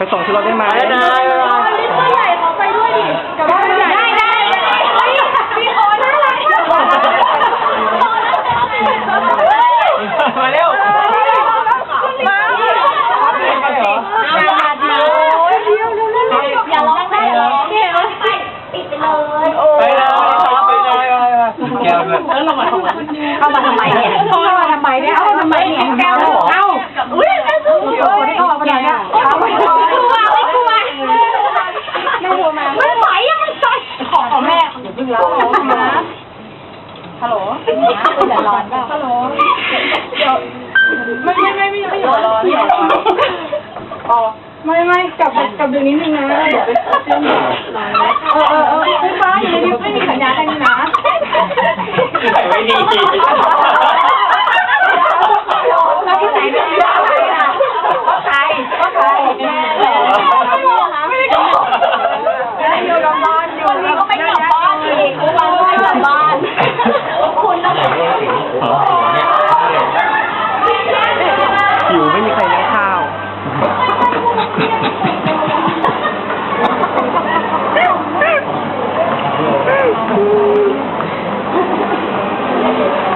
ขึ้นรถได้ไหมได้ได้ได้ผู้ใหญ่ขอไปด้วยดิกับว่าผู้ได้ได้พี่โอน่ารักมากมาเร็วมาอาร้องได้ร้องเนี่ยไปปิดไปเลยไปเลยไปเลยไปเลยแก้วด้วยเข้ามาทำไมเข้ามาทำไมเนี่ยเข้ามาทำไมเนี่ยเอาทำไมเนี่ยแก้วเอ้าอุ้ยแก้วสู้โอ้ยเข้ามาเนี่ยเอาไม่กลัวไม่กลัวไม่กลัวไม่กลัวมาไม่ไหวอะมันใจขอ ของแม่อย่าเพิ่งร้องนะฮัลโหลอย่าร้อนป่ะฮัลโหลเดี๋ยวไม่ไม่ไม่ไม่ไม่อย่าร้อนอย่าร้อนอ๋อไม่ไม่กลับกลับดี๋ยวนี้นึงนะเดี๋ยวไปเชื่อมเออเออเออไม่ฟ้าอยู่ในนี้ไม่มีสัญญาณอะไรนะใส่ไว้ดี